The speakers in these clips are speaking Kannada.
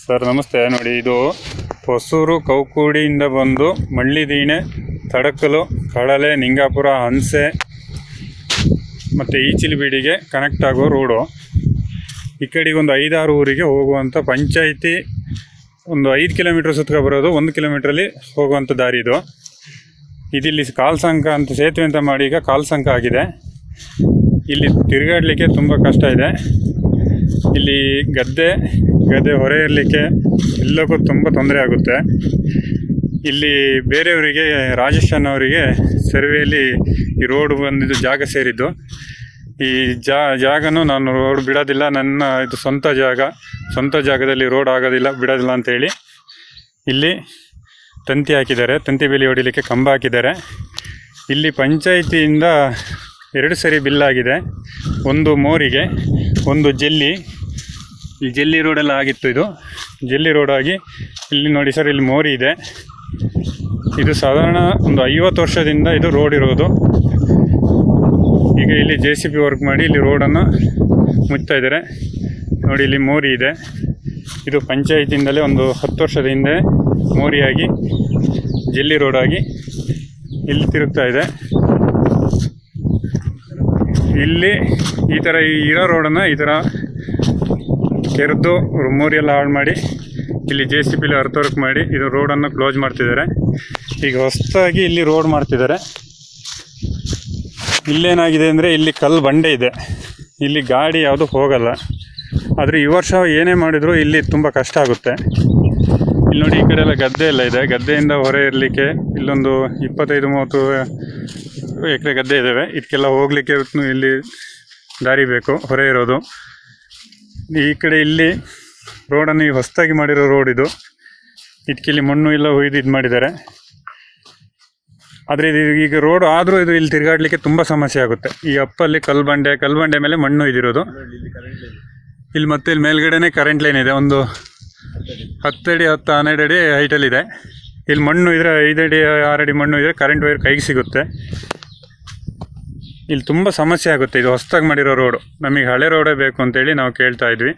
ಸರ್, ನಮಸ್ತೆ. ನೋಡಿ, ಇದು ಹೊಸೂರು ಕೌಕುಡಿಯಿಂದ ಬಂದು ಮಳ್ಳಿದೀಣೆ, ತಡಕಲು, ಕಡಲೆ, ನಿಂಗಾಪುರ ಹಂಸೆ ಮತ್ತು ಈಚಿಲಿಬೀಡಿಗೆ ಕನೆಕ್ಟ್ ಆಗೋ ರೋಡು ಈ ಕಡೆಗೆ ಒಂದು ಐದಾರು ಊರಿಗೆ ಹೋಗುವಂಥ ಪಂಚಾಯಿತಿ ಒಂದು ಐದು ಕಿಲೋಮೀಟ್ರ್ ಸುತ್ತಕ ಬರೋದು, ಒಂದು ಕಿಲೋಮೀಟ್ರಲ್ಲಿ ಹೋಗುವಂಥ ದಾರಿ ಇದು. ಇದಿಲ್ಲಿ ಕಾಲ್ಸಂಕ ಅಂತ ಸೇತುವೆ ಅಂತ ಮಾಡಿ ಈಗ ಕಾಲ್ಸಂಕ ಆಗಿದೆ. ಇಲ್ಲಿ ತಿರುಗಾಡಲಿಕ್ಕೆ ತುಂಬ ಕಷ್ಟ ಇದೆ. ಇಲ್ಲಿ ಗದ್ದೆ ಗದ್ದೆ ಹೊರೆ ಇರಲಿಕ್ಕೆ ಎಲ್ಲಕ್ಕೂ ತುಂಬ ತೊಂದರೆ ಆಗುತ್ತೆ. ಇಲ್ಲಿ ಬೇರೆಯವರಿಗೆ ರಾಜಸ್ಥಾನ್ ಅವರಿಗೆ ಸರ್ವೆಯಲ್ಲಿ ಈ ರೋಡ್ ಬಂದಿದ್ದು ಜಾಗ ಸೇರಿದ್ದು. ಈ ಜಾ, ಜಾಗನೂ ನಾನು ರೋಡ್ ಬಿಡೋದಿಲ್ಲ, ನನ್ನ ಇದು ಸ್ವಂತ ಜಾಗ. ಸ್ವಂತ ಜಾಗದಲ್ಲಿ ರೋಡ್ ಆಗೋದಿಲ್ಲ, ಬಿಡೋದಿಲ್ಲ ಅಂತೇಳಿ ಇಲ್ಲಿ ತಂತಿ ಹಾಕಿದ್ದಾರೆ. ತಂತಿ ಬೇಲಿ ಹೊಡಿಲಿಕ್ಕೆ ಕಂಬ ಹಾಕಿದ್ದಾರೆ. ಇಲ್ಲಿ ಪಂಚಾಯಿತಿಯಿಂದ ಎರಡು ಸರಿ ಬಿಲ್ ಆಗಿದೆ. ಒಂದು ಮೋರಿಗೆ ಒಂದು ಜೆಲ್ಲಿ, ಈ ಜೆಲ್ಲಿ ರೋಡೆಲ್ಲ ಆಗಿತ್ತು ಇದು. ಜೆಲ್ಲಿ ರೋಡ್ ಆಗಿ ಇಲ್ಲಿ ನೋಡಿ ಸರ್, ಇಲ್ಲಿ ಮೋರಿ ಇದೆ. ಇದು ಸಾಧಾರಣ ಒಂದು ಐವತ್ತು ವರ್ಷದಿಂದ ಇದು ರೋಡ್ ಇರೋದು. ಈಗ ಇಲ್ಲಿ ಜೆ ಸಿ ಬಿ ವರ್ಕ್ ಮಾಡಿ ಇಲ್ಲಿ ರೋಡನ್ನು ಮುಚ್ತಾ ಇದ್ದಾರೆ. ನೋಡಿ, ಇಲ್ಲಿ ಮೋರಿ ಇದೆ. ಇದು ಪಂಚಾಯತಿಯಿಂದಲೇ ಒಂದು ಹತ್ತು ವರ್ಷದ ಹಿಂದೆ ಮೋರಿಯಾಗಿ, ಜೆಲ್ಲಿ ರೋಡ್ ಆಗಿ ಇಲ್ಲಿ ತಿರುಗ್ತಾ ಇದೆ. ಇಲ್ಲಿ ಈ ಥರ ಈ ಇರೋ ರೋಡನ್ನು ಈ ಥರ ಕೆರೆದು ಮೋರಿ ಎಲ್ಲ ಹಾಳು ಮಾಡಿ, ಇಲ್ಲಿ ಜೆ ಸಿ ಪಿಲಿ ಅರ್ಥವರ್ಕ್ ಮಾಡಿ ಇದು ರೋಡನ್ನು ಕ್ಲೋಸ್ ಮಾಡ್ತಿದ್ದಾರೆ. ಈಗ ಹೊಸದಾಗಿ ಇಲ್ಲಿ ರೋಡ್ ಮಾಡ್ತಿದ್ದಾರೆ. ಇಲ್ಲೇನಾಗಿದೆ ಅಂದರೆ ಇಲ್ಲಿ ಕಲ್ಲು ಬಂಡೆ ಇದೆ. ಇಲ್ಲಿ ಗಾಡಿ ಯಾವುದು ಹೋಗಲ್ಲ. ಆದರೆ ಈ ವರ್ಷ ಏನೇ ಮಾಡಿದರೂ ಇಲ್ಲಿ ತುಂಬ ಕಷ್ಟ ಆಗುತ್ತೆ. ಇಲ್ಲಿ ನೋಡಿ, ಈ ಕಡೆ ಎಲ್ಲ ಗದ್ದೆ ಎಲ್ಲ ಇದೆ. ಗದ್ದೆಯಿಂದ ಹೊರ ಇರಲಿಕ್ಕೆ ಇಲ್ಲೊಂದು ಇಪ್ಪತ್ತೈದು, ಮೂವತ್ತು ಎಕರೆ ಗದ್ದೆ ಇದ್ದಾವೆ ಇದಕ್ಕೆಲ್ಲ ಹೋಗಲಿಕ್ಕೆ ಇಲ್ಲಿ ದಾರಿ ಬೇಕು, ಹೊರೆ ಇರೋದು. ಈ ಕಡೆ ಇಲ್ಲಿ ರೋಡನ್ನು ಹೊಸದಾಗಿ ಮಾಡಿರೋ ರೋಡ್ ಇದು. ಇದಕ್ಕೆ ಇಲ್ಲಿ ಮಣ್ಣು ಎಲ್ಲ ಹುಯ್ದು ಇದು ಮಾಡಿದ್ದಾರೆ. ಆದರೆ ಇದು ಈಗ ರೋಡ್ ಆದರೂ ಇದು ಇಲ್ಲಿ ತಿರುಗಾಡಲಿಕ್ಕೆ ತುಂಬ ಸಮಸ್ಯೆ ಆಗುತ್ತೆ. ಈ ಅಪ್ಪಲ್ಲಿ ಕಲ್ಬಂಡೆ ಕಲ್ಬಂಡೆ ಮೇಲೆ ಮಣ್ಣು ಇದಿರೋದು ಇಲ್ಲಿ ಮತ್ತೆ ಇಲ್ಲಿ ಮೇಲ್ಗಡೆನೇ ಕರೆಂಟ್ ಲೈನ್ ಇದೆ. ಒಂದು ಹತ್ತಡಿ, ಹತ್ತು, ಹನ್ನೆರಡು ಅಡಿ ಹೈಟಲ್ಲಿದೆ ಇಲ್ಲಿ ಮಣ್ಣು ಇದ್ರೆ ಐದಡಿ ಆರಡಿ ಮಣ್ಣು ಇದ್ರೆ ಕರೆಂಟ್ ವೈರ್ ಕೈಗೆ ಸಿಗುತ್ತೆ. ಇಲ್ಲಿ ತುಂಬ ಸಮಸ್ಯೆ ಆಗುತ್ತೆ. ಇದು ಹೊಸದಾಗಿ ಮಾಡಿರೋ ರೋಡು ನಮಗೆ ಹಳೆ ರೋಡೇ ಬೇಕು ಅಂತೇಳಿ ನಾವು ಕೇಳ್ತಾ ಇದ್ವಿ.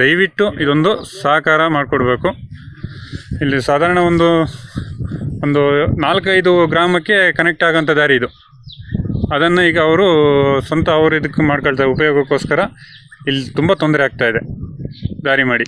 ದಯವಿಟ್ಟು ಇದೊಂದು ಸಹಕಾರ ಮಾಡಿಕೊಡ್ಬೇಕು. ಇಲ್ಲಿ ಸಾಧಾರಣ ಒಂದು ಒಂದು ನಾಲ್ಕೈದು ಗ್ರಾಮಕ್ಕೆ ಕನೆಕ್ಟ್ ಆಗೋಂಥ ದಾರಿ ಇದು. ಅದನ್ನು ಈಗ ಅವರು ಸ್ವಂತ ಅವರು ಇದಕ್ಕೆ ಮಾಡ್ಕೊಳ್ತಾರೆ ಉಪಯೋಗಕ್ಕೋಸ್ಕರ ಇಲ್ಲಿ ತುಂಬ ತೊಂದರೆ ಆಗ್ತಾಯಿದೆ ದಾರಿ ಮಾಡಿ.